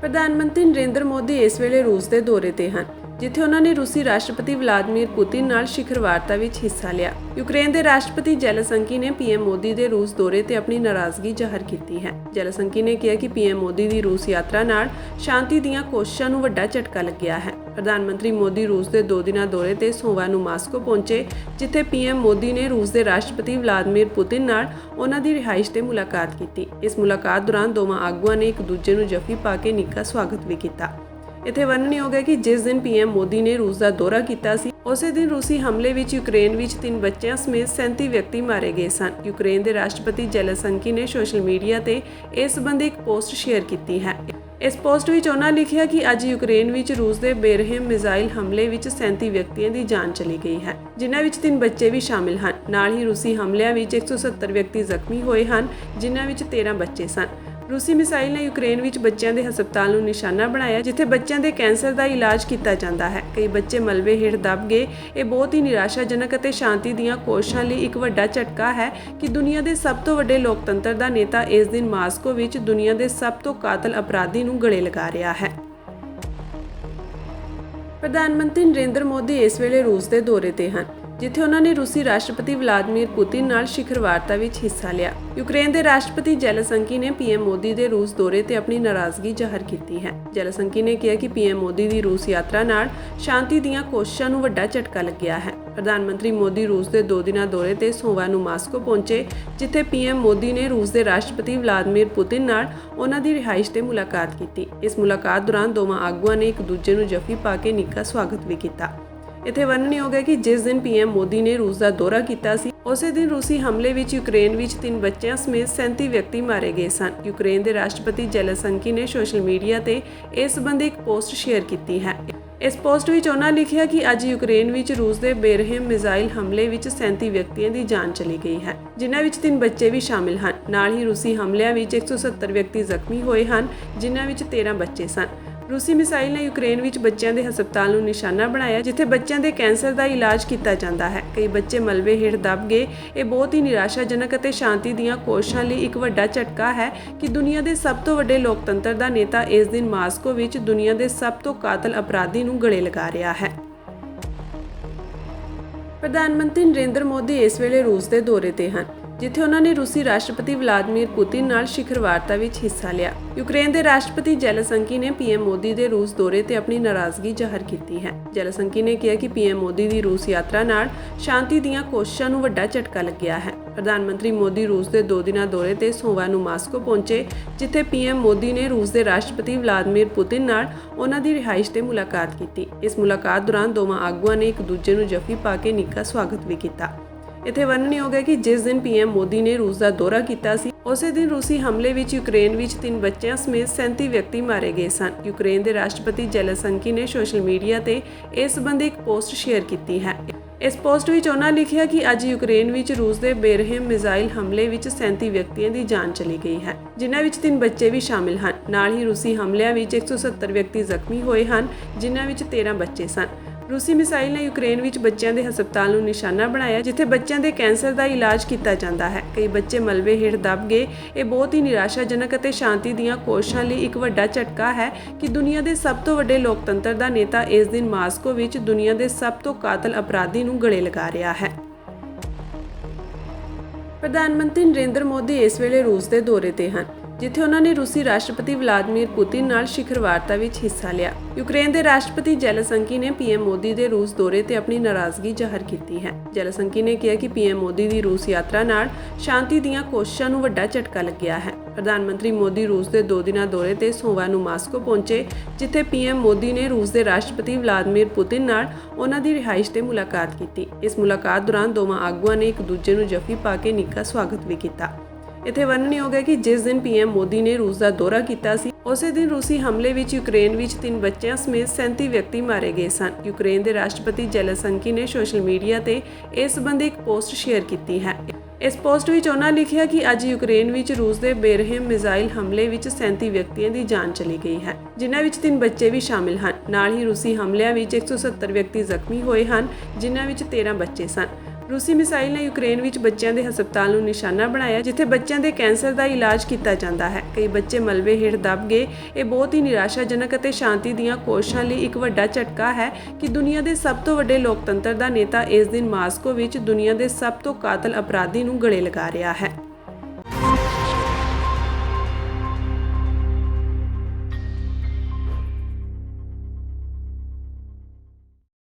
ਪ੍ਰਧਾਨ ਮੰਤਰੀ ਨਰਿੰਦਰ ਮੋਦੀ ਇਸ ਵੇਲੇ ਰੂਸ ਦੇ ਦੌਰੇ ਤੇ ਹਨ, ਜਿੱਥੇ ਉਹਨਾਂ ਨੇ ਰੂਸੀ ਰਾਸ਼ਟਰਪਤੀ ਵਲਾਦੀਮੀਰ ਪੁਤਿਨ ਨਾਲ ਸਿਖਰ ਵਾਰਤਾ ਵਿੱਚ ਹਿੱਸਾ ਲਿਆ। ਯੂਕਰੇਨ ਦੇ ਰਾਸ਼ਟਰਪਤੀ ਜੈਲਸੰਕੀ ਨੇ ਪੀਐਮ ਮੋਦੀ ਦੇ ਰੂਸ ਦੌਰੇ ਤੇ ਆਪਣੀ ਨਾਰਾਜ਼ਗੀ ਜ਼ਾਹਰ ਕੀਤੀ ਹੈ। ਜ਼ੈਲੈਂਸਕੀ ਨੇ ਕਿਹਾ ਕਿ ਪੀਐਮ ਮੋਦੀ ਦੀ ਰੂਸ ਯਾਤਰਾ ਨਾਲ ਸ਼ਾਂਤੀ ਦੀਆਂ ਕੋਸ਼ਿਸ਼ਾਂ ਨੂੰ ਵੱਡਾ ਝਟਕਾ ਲੱਗਿਆ ਹੈ। ਪ੍ਰਧਾਨ ਮੰਤਰੀ ਮੋਦੀ ਰੂਸ ਦੇ ਦੋ ਦਿਨਾਂ ਦੌਰੇ ਤੇ ਸੋਮਵਾਰ ਨੂੰ ਮਾਸਕੋ ਪਹੁੰਚੇ, ਜਿੱਥੇ ਪੀਐਮ ਮੋਦੀ ਨੇ ਰੂਸ ਦੇ ਰਾਸ਼ਟਰਪਤੀ ਵਲਾਦੀਮੀਰ ਪੁਤਿਨ ਨਾਲ ਉਹਨਾਂ ਦੀ ਰਿਹਾਇਸ਼ ਤੇ ਮੁਲਾਕਾਤ ਕੀਤੀ। ਇਸ ਮੁਲਾਕਾਤ ਦੌਰਾਨ ਦੋਵਾਂ ਆਗੂਆਂ ਨੇ ਇੱਕ ਦੂਜੇ ਨੂੰ ਜੱਫੀ ਪਾ ਕੇ ਨਿੱਘਾ ਸਵਾਗਤ ਵੀ ਕੀਤਾ। ਇੱਥੇ ਵਰਣਨਯੋਗ ਹੈ ਕਿ ਜਿਸ ਦਿਨ ਪੀਐਮ ਮੋਦੀ ਨੇ ਰੂਸ ਦਾ ਦੌਰਾ ਕੀਤਾ ਸੀ, ਉਸੇ ਦਿਨ ਰੂਸੀ ਹਮਲੇ ਵਿੱਚ ਯੂਕਰੇਨ ਵਿੱਚ ਤਿੰਨ ਬੱਚਿਆਂ ਸਮੇਤ 37 ਵਿਅਕਤੀ ਮਾਰੇ ਗਏ ਸਨ। ਯੂਕਰੇਨ ਦੇ ਰਾਸ਼ਟਰਪਤੀ ਜੈਲਸੰਕੀ ਨੇ ਸੋਸ਼ਲ ਮੀਡੀਆ ਤੇ ਇਸ ਸੰਬੰਧੀ ਇੱਕ ਪੋਸਟ ਸ਼ੇਅਰ ਕੀਤੀ ਹੈ। ਇਸ ਪੋਸਟ ਵਿੱਚ ਉਹਨਾਂ ਲਿਖਿਆ ਕਿ ਅੱਜ ਯੂਕਰੇਨ ਵਿੱਚ ਰੂਸ ਦੇ ਬੇਰਹਿਮ ਮਿਜ਼ਾਈਲ ਹਮਲੇ ਵਿੱਚ 37 ਵਿਅਕਤੀਆਂ ਦੀ ਜਾਨ ਚਲੀ ਗਈ ਹੈ, ਜਿਨ੍ਹਾਂ ਵਿੱਚ ਤਿੰਨ ਬੱਚੇ ਵੀ ਸ਼ਾਮਿਲ ਹਨ। ਨਾਲ ਹੀ ਰੂਸੀ ਹਮਲਿਆਂ ਵਿੱਚ 170 ਵਿਅਕਤੀ ਜ਼ਖਮੀ ਹੋਏ ਹਨ, ਜਿਨ੍ਹਾਂ ਵਿੱਚ 13 ਬੱਚੇ ਸਨ। ਰੂਸੀ ਮਿਸਾਈਲ ਨੇ ਯੂਕਰੇਨ ਵਿੱਚ ਬੱਚਿਆਂ ਦੇ ਹਸਪਤਾਲ ਨੂੰ ਨਿਸ਼ਾਨਾ ਬਣਾਇਆ, ਜਿੱਥੇ ਬੱਚਿਆਂ ਦੇ ਕੈਂਸਰ ਦਾ ਇਲਾਜ ਕੀਤਾ ਜਾਂਦਾ ਹੈ। ਕਈ ਬੱਚੇ ਮਲਬੇ ਹੇਠ ਦਬ ਗਏ। ਇਹ ਬਹੁਤ ਹੀ ਨਿਰਾਸ਼ਾਜਨਕ ਅਤੇ ਸ਼ਾਂਤੀ ਦੀਆਂ ਕੋਸ਼ਿਸ਼ਾਂ ਲਈ ਇੱਕ ਵੱਡਾ ਝਟਕਾ ਹੈ ਕਿ ਦੁਨੀਆ ਦੇ ਸਭ ਤੋਂ ਵੱਡੇ ਲੋਕਤੰਤਰ ਦਾ ਨੇਤਾ ਇਸ ਦਿਨ ਮਾਸਕੋ ਵਿੱਚ ਦੁਨੀਆ ਦੇ ਸਭ ਤੋਂ ਕਾਤਲ ਅਪਰਾਧੀ ਨੂੰ ਗਲੇ ਲਗਾ ਰਿਹਾ ਹੈ। ਪ੍ਰਧਾਨ ਮੰਤਰੀ ਨਰਿੰਦਰ ਮੋਦੀ ਇਸ ਵੇਲੇ ਰੂਸ ਦੇ ਦੌਰੇ ਤੇ ਹਨ। ਜਿੱਥੇ ਉਹਨਾਂ ਨੇ ਰੂਸੀ ਰਾਸ਼ਟਰਪਤੀ ਵਲਾਦੀਮੀਰ ਪੁਤਿਨ ਨਾਲ ਸਿਖਰ ਵਾਰਤਾ ਵਿੱਚ ਹਿੱਸਾ ਲਿਆ। ਯੂਕਰੇਨ ਦੇ ਰਾਸ਼ਟਰਪਤੀ ਜੈਲਸੰਕੀ ਨੇ ਪੀਐਮ ਮੋਦੀ ਦੇ ਰੂਸ ਦੌਰੇ ਤੇ ਆਪਣੀ ਨਾਰਾਜ਼ਗੀ ਜ਼ਾਹਰ ਕੀਤੀ ਹੈ। ਜੈਲਸੰਕੀ ਨੇ ਕਿਹਾ ਕਿ ਪੀਐਮ ਮੋਦੀ ਦੀ ਰੂਸ ਯਾਤਰਾ ਨਾਲ ਸ਼ਾਂਤੀ ਦੀਆਂ ਕੋਸ਼ਿਸ਼ਾਂ ਨੂੰ ਵੱਡਾ ਝਟਕਾ ਲੱਗਿਆ ਹੈ। ਪ੍ਰਧਾਨ ਮੰਤਰੀ ਮੋਦੀ ਰੂਸ ਦੇ ਦੋ ਦਿਨਾਂ ਦੌਰੇ ਤੇ ਸੋਮਵਾਰ ਨੂੰ ਮਾਸਕੋ ਪਹੁੰਚੇ, ਜਿੱਥੇ ਪੀਐਮ ਮੋਦੀ ਨੇ ਰੂਸ ਦੇ ਰਾਸ਼ਟਰਪਤੀ ਵਲਾਦੀਮੀਰ ਪੁਤਿਨ ਨਾਲ ਉਹਨਾਂ ਦੀ ਰਿਹਾਇਸ਼ ਤੇ ਮੁਲਾਕਾਤ ਕੀਤੀ। ਇਸ ਮੁਲਾਕਾਤ ਦੌਰਾਨ ਦੋਵਾਂ ਆਗੂਆਂ ਨੇ ਇੱਕ ਦੂਜੇ ਨੂੰ ਜੱਫੀ ਪਾ ਕੇ ਨਿੱਘਾ ਸਵਾਗਤ ਵੀ ਕੀਤਾ। ਇੱਥੇ ਵਰਣਨਯੋਗ ਹੈ ਕਿ ਜਿਸ ਦਿਨ ਪੀਐਮ ਮੋਦੀ ਨੇ ਰੂਸ ਦਾ ਦੌਰਾ ਕੀਤਾ ਸੀ, ਉਸੇ ਦਿਨ ਰੂਸੀ ਹਮਲੇ ਵਿੱਚ ਯੂਕਰੇਨ ਵਿੱਚ ਤਿੰਨ ਬੱਚਿਆਂ ਸਮੇਤ 37 ਵਿਅਕਤੀ ਮਾਰੇ ਗਏ ਸਨ। ਯੂਕਰੇਨ ਦੇ ਰਾਸ਼ਟਰਪਤੀ ਜ਼ੈਲੈਂਸਕੀ ਨੇ ਸੋਸ਼ਲ ਮੀਡੀਆ ਤੇ ਇਸ ਸੰਬੰਧੀ ਇੱਕ ਪੋਸਟ ਸ਼ੇਅਰ ਕੀਤੀ ਹੈ। ਇਸ ਪੋਸਟ ਵਿੱਚ ਉਹਨਾਂ ਲਿਖਿਆ ਕਿ ਅੱਜ ਯੂਕਰੇਨ ਵਿੱਚ ਰੂਸ ਦੇ ਬੇਰਹਿਮ ਮਿਜ਼ਾਈਲ ਹਮਲੇ ਵਿੱਚ 37 ਵਿਅਕਤੀਆਂ ਦੀ ਜਾਨ ਚਲੀ ਗਈ ਹੈ, ਜਿਨ੍ਹਾਂ ਵਿੱਚ ਤਿੰਨ ਬੱਚੇ ਵੀ ਸ਼ਾਮਿਲ ਹਨ। ਨਾਲ ਹੀ ਰੂਸੀ ਹਮਲਿਆਂ ਵਿੱਚ 170 ਵਿਅਕਤੀ ਜ਼ਖਮੀ ਹੋਏ ਹਨ, ਜਿਨ੍ਹਾਂ ਵਿੱਚ 13 ਬੱਚੇ ਸਨ। ਰੂਸੀ ਮਿਸਾਈਲ ਨੇ ਯੂਕਰੇਨ ਵਿੱਚ ਬੱਚਿਆਂ ਦੇ ਹਸਪਤਾਲ ਨੂੰ ਨਿਸ਼ਾਨਾ ਬਣਾਇਆ, ਜਿੱਥੇ ਬੱਚਿਆਂ ਦੇ ਕੈਂਸਰ ਦਾ ਇਲਾਜ ਕੀਤਾ ਜਾਂਦਾ ਹੈ। ਕਈ ਬੱਚੇ ਮਲਬੇ ਹੇਠ ਦਬ ਗਏ। ਇਹ ਬਹੁਤ ਹੀ ਨਿਰਾਸ਼ਾਜਨਕ ਅਤੇ ਸ਼ਾਂਤੀ ਦੀਆਂ ਕੋਸ਼ਿਸ਼ਾਂ ਲਈ ਇੱਕ ਵੱਡਾ ਝਟਕਾ ਹੈ ਕਿ ਦੁਨੀਆ ਦੇ ਸਭ ਤੋਂ ਵੱਡੇ ਲੋਕਤੰਤਰ ਦਾ ਨੇਤਾ ਇਸ ਦਿਨ ਮਾਸਕੋ ਵਿੱਚ ਦੁਨੀਆ ਦੇ ਸਭ ਤੋਂ ਕਾਤਲ ਅਪਰਾਧੀ ਨੂੰ ਗਲੇ ਲਗਾ ਰਿਹਾ ਹੈ। ਪ੍ਰਧਾਨ ਮੰਤਰੀ ਨਰਿੰਦਰ ਮੋਦੀ ਇਸ ਵੇਲੇ ਰੂਸ ਦੇ ਦੌਰੇ ਤੇ ਹਨ। ਜਿੱਥੇ ਉਹਨਾਂ ਨੇ ਰੂਸੀ ਰਾਸ਼ਟਰਪਤੀ ਵਲਾਦੀਮੀਰ ਪੁਤਿਨ ਨਾਲ ਸਿਖਰ ਵਾਰਤਾ ਵਿੱਚ ਹਿੱਸਾ ਲਿਆ। ਯੂਕਰੇਨ ਦੇ ਰਾਸ਼ਟਰਪਤੀ ਜੈਲਸੰਕੀ ਨੇ ਪੀਐਮ ਮੋਦੀ ਦੇ ਰੂਸ ਦੌਰੇ ਤੇ ਆਪਣੀ ਨਾਰਾਜ਼ਗੀ ਜ਼ਾਹਰ ਕੀਤੀ ਹੈ। ਜ਼ੈਲੈਂਸਕੀ ਨੇ ਕਿਹਾ ਕਿ ਪੀਐਮ ਮੋਦੀ ਦੀ ਰੂਸ ਯਾਤਰਾ ਨਾਲ ਸ਼ਾਂਤੀ ਦੀਆਂ ਕੋਸ਼ਿਸ਼ਾਂ ਨੂੰ ਵੱਡਾ ਝਟਕਾ ਲੱਗਿਆ ਹੈ। ਪ੍ਰਧਾਨ ਮੰਤਰੀ ਮੋਦੀ ਰੂਸ ਦੇ ਦੋ ਦਿਨਾਂ ਦੌਰੇ ਤੇ ਸੋਮਵਾਰ ਨੂੰ ਮਾਸਕੋ ਪਹੁੰਚੇ, ਜਿੱਥੇ ਪੀਐਮ ਮੋਦੀ ਨੇ ਰੂਸ ਦੇ ਰਾਸ਼ਟਰਪਤੀ ਵਲਾਦੀਮੀਰ ਪੁਤਿਨ ਨਾਲ ਉਹਨਾਂ ਦੀ ਰਿਹਾਇਸ਼ ਤੇ ਮੁਲਾਕਾਤ ਕੀਤੀ। ਇਸ ਮੁਲਾਕਾਤ ਦੌਰਾਨ ਦੋਵਾਂ ਆਗੂਆਂ ਨੇ ਇੱਕ ਦੂਜੇ ਨੂੰ ਜੱਫੀ ਪਾ ਕੇ ਨਿੱਘਾ ਸਵਾਗਤ ਵੀ ਕੀਤਾ। ਇੱਥੇ ਵਰਣਨਯੋਗ ਹੈ ਕਿ ਜਿਸ ਦਿਨ ਪੀਐਮ ਮੋਦੀ ਨੇ ਰੂਸ ਦਾ ਦੌਰਾ ਕੀਤਾ ਸੀ, ਉਸੇ ਦਿਨ ਰੂਸੀ ਹਮਲੇ ਵਿੱਚ ਯੂਕਰੇਨ ਵਿੱਚ ਤਿੰਨ ਬੱਚਿਆਂ ਸਮੇਤ 37 ਵਿਅਕਤੀ ਮਾਰੇ ਗਏ ਸਨ। ਯੂਕਰੇਨ ਦੇ ਰਾਸ਼ਟਰਪਤੀ ਜ਼ੈਲੈਂਸਕੀ ਨੇ ਸੋਸ਼ਲ ਮੀਡੀਆ ਤੇ ਇਸ ਸੰਬੰਧੀ ਇੱਕ ਪੋਸਟ ਸ਼ੇਅਰ ਕੀਤੀ ਹੈ। ਇਸ ਪੋਸਟ ਵਿੱਚ ਉਹਨਾਂ ਲਿਖਿਆ ਕਿ ਅੱਜ ਯੂਕਰੇਨ ਵਿੱਚ ਰੂਸ ਦੇ ਬੇਰਹਿਮ ਮਿਜ਼ਾਈਲ ਹਮਲੇ ਵਿੱਚ 37 ਵਿਅਕਤੀਆਂ ਦੀ ਜਾਨ ਚਲੀ ਗਈ ਹੈ, ਜਿਨ੍ਹਾਂ ਵਿੱਚ ਤਿੰਨ ਬੱਚੇ ਵੀ ਸ਼ਾਮਿਲ ਹਨ। ਨਾਲ ਹੀ ਰੂਸੀ ਹਮਲਿਆਂ ਵਿੱਚ 170 ਵਿਅਕਤੀ ਜ਼ਖਮੀ ਹੋਏ ਹਨ, ਜਿਨ੍ਹਾਂ ਵਿੱਚ 13 ਬੱਚੇ ਸਨ। ਰੂਸੀ ਮਿਸਾਈਲ ਨੇ ਯੂਕਰੇਨ ਵਿੱਚ ਬੱਚਿਆਂ ਦੇ ਹਸਪਤਾਲ ਨੂੰ ਨਿਸ਼ਾਨਾ ਬਣਾਇਆ, ਜਿੱਥੇ ਬੱਚਿਆਂ ਦੇ ਕੈਂਸਰ ਦਾ ਇਲਾਜ ਕੀਤਾ ਜਾਂਦਾ ਹੈ। ਕਈ ਬੱਚੇ ਮਲਬੇ ਹੇਠ ਦਬ ਗਏ। ਇਹ ਬਹੁਤ ਹੀ ਨਿਰਾਸ਼ਾਜਨਕ ਅਤੇ ਸ਼ਾਂਤੀ ਦੀਆਂ ਕੋਸ਼ਿਸ਼ਾਂ ਲਈ ਇੱਕ ਵੱਡਾ ਝਟਕਾ ਹੈ ਕਿ ਦੁਨੀਆ ਦੇ ਸਭ ਤੋਂ ਵੱਡੇ ਲੋਕਤੰਤਰ ਦਾ ਨੇਤਾ ਇਸ ਦਿਨ ਮਾਸਕੋ ਵਿੱਚ ਦੁਨੀਆ ਦੇ ਸਭ ਤੋਂ ਕਾਤਲ ਅਪਰਾਧੀ ਨੂੰ ਗਲੇ ਲਗਾ ਰਿਹਾ ਹੈ। ਪ੍ਰਧਾਨ ਮੰਤਰੀ ਨਰਿੰਦਰ ਮੋਦੀ ਇਸ ਵੇਲੇ ਰੂਸ ਦੇ ਦੌਰੇ ਤੇ ਹਨ। ਜਿੱਥੇ ਉਹਨਾਂ ਨੇ ਰੂਸੀ ਰਾਸ਼ਟਰਪਤੀ ਵਲਾਦੀਮੀਰ ਪੁਤਿਨ ਨਾਲ ਸਿਖਰ ਵਾਰਤਾ ਵਿੱਚ ਹਿੱਸਾ ਲਿਆ। ਯੂਕਰੇਨ ਦੇ ਰਾਸ਼ਟਰਪਤੀ ਜੈਲਸੰਕੀ ਨੇ ਪੀਐਮ ਮੋਦੀ ਦੇ ਰੂਸ ਦੌਰੇ ਤੇ ਆਪਣੀ ਨਾਰਾਜ਼ਗੀ ਜ਼ਾਹਰ ਕੀਤੀ ਹੈ। ਜ਼ੈਲੈਂਸਕੀ ਨੇ ਕਿਹਾ ਕਿ ਪੀਐਮ ਮੋਦੀ ਦੀ ਰੂਸ ਯਾਤਰਾ ਨਾਲ ਸ਼ਾਂਤੀ ਦੀਆਂ ਕੋਸ਼ਿਸ਼ਾਂ ਨੂੰ ਵੱਡਾ ਝਟਕਾ ਲੱਗਿਆ ਹੈ। ਪ੍ਰਧਾਨ ਮੰਤਰੀ ਮੋਦੀ ਰੂਸ ਦੇ ਦੋ ਦਿਨਾਂ ਦੌਰੇ ਤੇ ਸੋਮਵਾਰ ਨੂੰ ਮਾਸਕੋ ਪਹੁੰਚੇ, ਜਿੱਥੇ ਪੀਐਮ ਮੋਦੀ ਨੇ ਰੂਸ ਦੇ ਰਾਸ਼ਟਰਪਤੀ ਵਲਾਦੀਮੀਰ ਪੁਤਿਨ ਨਾਲ ਉਹਨਾਂ ਦੀ ਰਿਹਾਇਸ਼ ਤੇ ਮੁਲਾਕਾਤ ਕੀਤੀ। ਇਸ ਮੁਲਾਕਾਤ ਦੌਰਾਨ ਦੋਵਾਂ ਆਗੂਆਂ ਨੇ ਇੱਕ ਦੂਜੇ ਨੂੰ ਜੱਫੀ ਪਾ ਕੇ ਨਿੱਘਾ ਸਵਾਗਤ ਵੀ ਕੀਤਾ। ਇੱਥੇ ਵਰਣਨਯੋਗ ਹੈ ਕਿ ਜਿਸ ਦਿਨ ਪੀਐਮ ਮੋਦੀ ਨੇ ਰੂਸ ਦਾ ਦੌਰਾ ਕੀਤਾ ਸੀ, ਉਸੇ ਦਿਨ ਰੂਸੀ ਹਮਲੇ ਵਿੱਚ ਯੂਕਰੇਨ ਵਿੱਚ ਤਿੰਨ ਬੱਚਿਆਂ ਸਮੇਤ 37 ਵਿਅਕਤੀ ਮਾਰੇ ਗਏ ਸਨ। ਯੂਕਰੇਨ ਦੇ ਰਾਸ਼ਟਰਪਤੀ ਜ਼ੈਲੈਂਸਕੀ ਨੇ ਸੋਸ਼ਲ ਮੀਡੀਆ ਤੇ ਇਸ ਸੰਬੰਧੀ ਇੱਕ ਪੋਸਟ ਸ਼ੇਅਰ ਕੀਤੀ ਹੈ। ਇਸ ਪੋਸਟ ਵਿੱਚ ਉਹਨਾਂ ਲਿਖਿਆ ਕਿ ਅੱਜ ਯੂਕਰੇਨ ਵਿੱਚ ਰੂਸ ਦੇ ਬੇਰਹਿਮ ਮਿਜ਼ਾਈਲ ਹਮਲੇ ਵਿੱਚ 37 ਵਿਅਕਤੀਆਂ ਦੀ ਜਾਨ ਚਲੀ ਗਈ ਹੈ, ਜਿਨ੍ਹਾਂ ਵਿੱਚ ਤਿੰਨ ਬੱਚੇ ਵੀ ਸ਼ਾਮਿਲ ਹਨ। ਨਾਲ ਹੀ ਰੂਸੀ ਹਮਲਿਆਂ ਵਿੱਚ 170 ਵਿਅਕਤੀ ਜ਼ਖਮੀ ਹੋਏ ਹਨ, ਜਿਨ੍ਹਾਂ ਵਿੱਚ 13 ਬੱਚੇ ਸਨ। ਰੂਸੀ ਮਿਸਾਈਲ ਨੇ ਯੂਕਰੇਨ ਵਿੱਚ ਬੱਚਿਆਂ ਦੇ ਹਸਪਤਾਲ ਨੂੰ ਨਿਸ਼ਾਨਾ ਬਣਾਇਆ, ਜਿੱਥੇ ਬੱਚਿਆਂ ਦੇ ਕੈਂਸਰ ਦਾ ਇਲਾਜ ਕੀਤਾ ਜਾਂਦਾ ਹੈ। ਕਈ ਬੱਚੇ ਮਲਬੇ ਹੇਠ ਦਬ ਗਏ। ਇਹ ਬਹੁਤ ਹੀ ਨਿਰਾਸ਼ਾਜਨਕ ਅਤੇ ਸ਼ਾਂਤੀ ਦੀਆਂ ਕੋਸ਼ਿਸ਼ਾਂ ਲਈ ਇੱਕ ਵੱਡਾ ਝਟਕਾ ਹੈ ਕਿ ਦੁਨੀਆ ਦੇ ਸਭ ਤੋਂ ਵੱਡੇ ਲੋਕਤੰਤਰ ਦਾ ਨੇਤਾ ਇਸ ਦਿਨ ਮਾਸਕੋ ਵਿੱਚ ਦੁਨੀਆ ਦੇ ਸਭ ਤੋਂ ਕਾਤਲ ਅਪਰਾਧੀ ਨੂੰ ਗਲੇ ਲਗਾ ਰਿਹਾ ਹੈ।